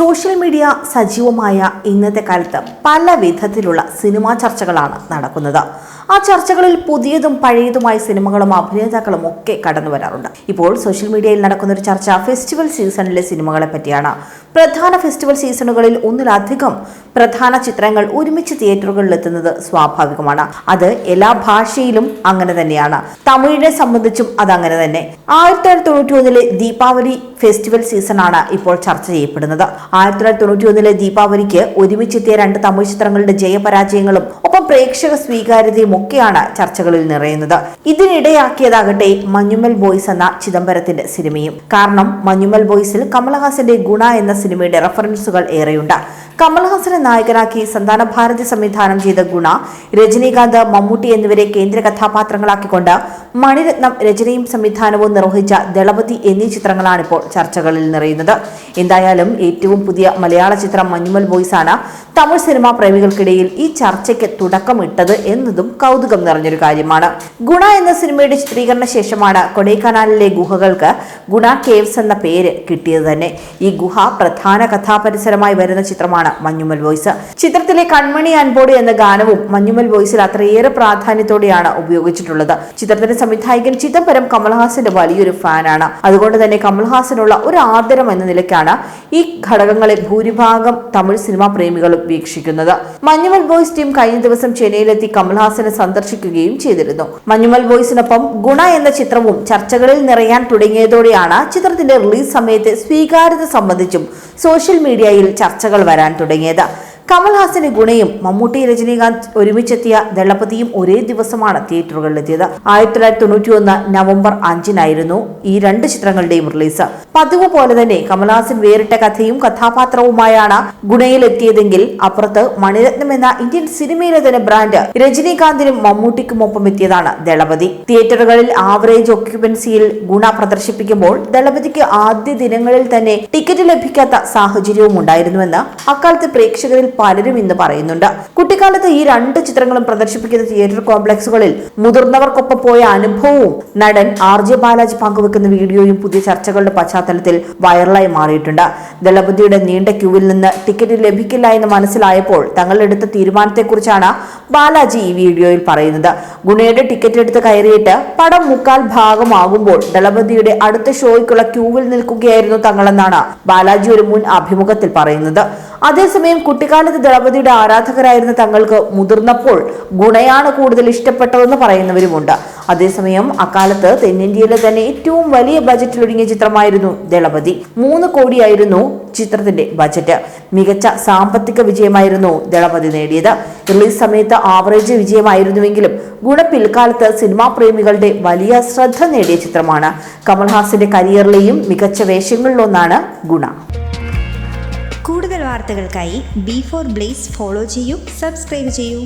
Social media സജീവമായ ഇന്നത്തെ കാലത്ത് പല വിധത്തിലുള്ള സിനിമാ ചർച്ചകളാണ് നടക്കുന്നത്. ആ ചർച്ചകളിൽ പുതിയതും പഴയതുമായ സിനിമകളും അഭിനേതാക്കളും ഒക്കെ കടന്നു വരാറുണ്ട്. ഇപ്പോൾ സോഷ്യൽ മീഡിയയിൽ നടക്കുന്ന ഒരു ചർച്ച ഫെസ്റ്റിവൽ സീസണിലെ സിനിമകളെ പറ്റിയാണ്. പ്രധാന ഫെസ്റ്റിവൽ സീസണുകളിൽ ഒന്നിലധികം പ്രധാന ചിത്രങ്ങൾ ഒരുമിച്ച് തിയേറ്ററുകളിൽ എത്തുന്നത് സ്വാഭാവികമാണ്. അത് എല്ലാ ഭാഷയിലും അങ്ങനെ തന്നെയാണ്. തമിഴിനെ സംബന്ധിച്ചും അത് അങ്ങനെ തന്നെ. ആയിരത്തി തൊള്ളായിരത്തി തൊണ്ണൂറ്റി ഒന്നിലെ ദീപാവലി ഫെസ്റ്റിവൽ സീസണാണ് ഇപ്പോൾ ചർച്ച ചെയ്യപ്പെടുന്നത്. ആയിരത്തി തൊള്ളായിരത്തി തൊണ്ണൂറ്റി ഒന്നിലെ ദീപാവലിക്ക് ഒരുമിച്ചെത്തിയ രണ്ട് തമിഴ് ചിത്രങ്ങളുടെ ജയപരാജയങ്ങളും ഒപ്പം പ്രേക്ഷക സ്വീകാര്യതയും ഒക്കെയാണ് ചർച്ചകളിൽ നിറയുന്നത്. ഇതിനിടയാക്കിയതാകട്ടെ മഞ്ഞുമൽ ബോയ്സ് എന്ന ചിദംബരത്തിന്റെ സിനിമയും. കാരണം മഞ്ഞുമൽ ബോയ്സിൽ കമൽഹാസന്റെ ഗുണ എന്ന സിനിമയുടെ റെഫറൻസുകൾ ഏറെയുണ്ട്. കമൽഹാസനെ നായകനാക്കി സന്താന ഭാരതി സംവിധാനം ചെയ്ത ഗുണ രജനീകാന്ത് മമ്മൂട്ടി എന്നിവരെ കേന്ദ്ര കഥാപാത്രങ്ങളാക്കിക്കൊണ്ട് മണിരത്നം രചനയും സംവിധാനവും നിർവഹിച്ച ദളപതി എന്നീ ചിത്രങ്ങളാണ് ഇപ്പോൾ ചർച്ചകളിൽ നിറയുന്നത്. എന്തായാലും ഏറ്റവും പുതിയ മലയാള ചിത്രം മഞ്ഞുമൽ ബോയ്സ് ആണ് തമിഴ് സിനിമാ പ്രേമികൾക്കിടയിൽ ഈ ചർച്ചയ്ക്ക് തുടക്കമിട്ടത് എന്നതും കൗതുകം നിറഞ്ഞൊരു കാര്യമാണ്. ഗുണ എന്ന സിനിമയുടെ ചിത്രീകരണ ശേഷമാണ് കൊടൈക്കനാലിലെ ഗുഹകൾക്ക് ഗുണ കേവ്സ് എന്ന പേര് കിട്ടിയത് തന്നെ. ഈ ഗുഹ പ്രധാന കഥാപരിസരമായി വരുന്ന ചിത്രമാണ് മഞ്ഞുമൽ ബോയ്സ്. ചിത്രത്തിലെ കൺമണി അൻപോടി എന്ന ഗാനവും മഞ്ഞുമൽ ബോയ്സിൽ അത്രയേറെ പ്രാധാന്യത്തോടെയാണ് ഉപയോഗിച്ചിട്ടുള്ളത്. ചിത്രത്തിന്റെ സംവിധായകൻ ചിദംബരം കമൽഹാസന്റെ വലിയൊരു ഫാനാണ്. അതുകൊണ്ട് തന്നെ കമൽഹാസനുള്ള ഒരു ആദരം എന്ന നിലയ്ക്കാണ് ഈ ഘടകങ്ങളെ ഭൂരിഭാഗം തമിഴ് സിനിമാ പ്രേമികളും വീക്ഷിക്കുന്നത്. മഞ്ഞുമൽ ബോയ്സ് ടീം കഴിഞ്ഞ ദിവസം ചെന്നൈയിലെത്തി കമൽഹാസനെ സന്ദർശിക്കുകയും ചെയ്തിരുന്നു. മഞ്ഞുമൽ ബോയ്സിനൊപ്പം ഗുണ എന്ന ചിത്രവും ചർച്ചകളിൽ നിറയാൻ തുടങ്ങിയതോടെയാണ് ചിത്രത്തിന്റെ റിലീസ് സമയത്തെ സ്വീകാര്യത സംബന്ധിച്ചും സോഷ്യൽ മീഡിയയിൽ ചർച്ചകൾ വരാൻ തുടങ്ങിയത്. കമൽഹാസന്റെ ഗുണയും മമ്മൂട്ടി രജനീകാന്ത് ഒരുമിച്ചെത്തിയ ദളപതിയും ഒരേ ദിവസമാണ് തിയേറ്ററുകളിലെത്തിയത്. ആയിരത്തി തൊള്ളായിരത്തി തൊണ്ണൂറ്റി ഒന്ന് നവംബർ അഞ്ചിനായിരുന്നു ഈ രണ്ട് ചിത്രങ്ങളുടെയും റിലീസ്. പതിവ് പോലെ തന്നെ കമൽഹാസൻ വേറിട്ട കഥയും കഥാപാത്രവുമായാണ് ഗുണയിലെത്തിയതെങ്കിൽ അപ്പുറത്ത് മണിരത്നം എന്ന ഇന്ത്യൻ സിനിമയിലെ തന്നെ ബ്രാൻഡ് രജനീകാന്തിനും മമ്മൂട്ടിക്കും ഒപ്പം എത്തിയതാണ് ദളപതി. തിയേറ്ററുകളിൽ ആവറേജ് ഒക്യുപൻസിയിൽ ഗുണ പ്രദർശിപ്പിക്കുമ്പോൾ ദളപതിക്ക് ആദ്യ ദിനങ്ങളിൽ തന്നെ ടിക്കറ്റ് ലഭിക്കാത്ത സാഹചര്യവും ഉണ്ടായിരുന്നുവെന്ന് അക്കാലത്ത് പ്രേക്ഷകരിൽ പലരും ഇന്ന് പറയുന്നുണ്ട്. കുട്ടിക്കാലത്ത് ഈ രണ്ട് ചിത്രങ്ങളും പ്രദർശിപ്പിക്കുന്ന തിയേറ്റർ കോംപ്ലക്സുകളിൽ മുതിർന്നവർക്കൊപ്പം പോയ അനുഭവവും നടൻ ആർ ജെ ബാലാജി പങ്കുവെക്കുന്ന വീഡിയോയും പുതിയ ചർച്ചകളുടെ പശ്ചാത്തലത്തിൽ വൈറലായി മാറിയിട്ടുണ്ട്. ദളപതിയുടെ നീണ്ട ക്യൂവിൽ നിന്ന് ടിക്കറ്റ് ലഭിക്കില്ല എന്ന് മനസ്സിലായപ്പോൾ തങ്ങളെടുത്ത തീരുമാനത്തെക്കുറിച്ചാണ് ബാലാജി ഈ വീഡിയോയിൽ പറയുന്നത്. ഗുണയുടെ ടിക്കറ്റ് എടുത്ത് കയറിയിട്ട് പടം മുക്കാൽ ഭാഗമാകുമ്പോൾ ദളപതിയുടെ അടുത്ത ഷോയ്ക്കുള്ള ക്യൂവിൽ നിൽക്കുകയായിരുന്നു തങ്ങളെന്നാണ് ബാലാജി ഒരു മുൻ അഭിമുഖത്തിൽ പറയുന്നത്. അതേസമയം കുട്ടിക്കാലത്ത് ദളപതിയുടെ ആരാധകരായിരുന്ന തങ്ങൾക്ക് മുതിർന്നപ്പോൾ ഗുണയാണ് കൂടുതൽ ഇഷ്ടപ്പെട്ടതെന്ന് പറയുന്നവരുമുണ്ട്. അതേസമയം അക്കാലത്ത് തെന്നിന്ത്യയിലെ തന്നെ ഏറ്റവും വലിയ ബജറ്റിൽ ഒരുങ്ങിയ ചിത്രമായിരുന്നു ദളപതി. മൂന്ന് കോടിയായിരുന്നു ചിത്രത്തിന്റെ ബജറ്റ് മികച്ച സാമ്പത്തിക വിജയമായിരുന്നു ദളപതി നേടിയത്. റിലീസ് സമയത്ത് ആവറേജ് വിജയമായിരുന്നുവെങ്കിലും ഗുണ പിൽക്കാലത്ത് സിനിമാ പ്രേമികളുടെ വലിയ ശ്രദ്ധ നേടിയ ചിത്രമാണ്. കമൽഹാസന്റെ കരിയറിലെയും മികച്ച വേഷങ്ങളിലൊന്നാണ് ഗുണ. കൂടുതൽ വാർത്തകൾക്കായി ബി ഫോർ ബ്ലേസ് ഫോളോ ചെയ്യൂ സബ്സ്ക്രൈബ് ചെയ്യൂ.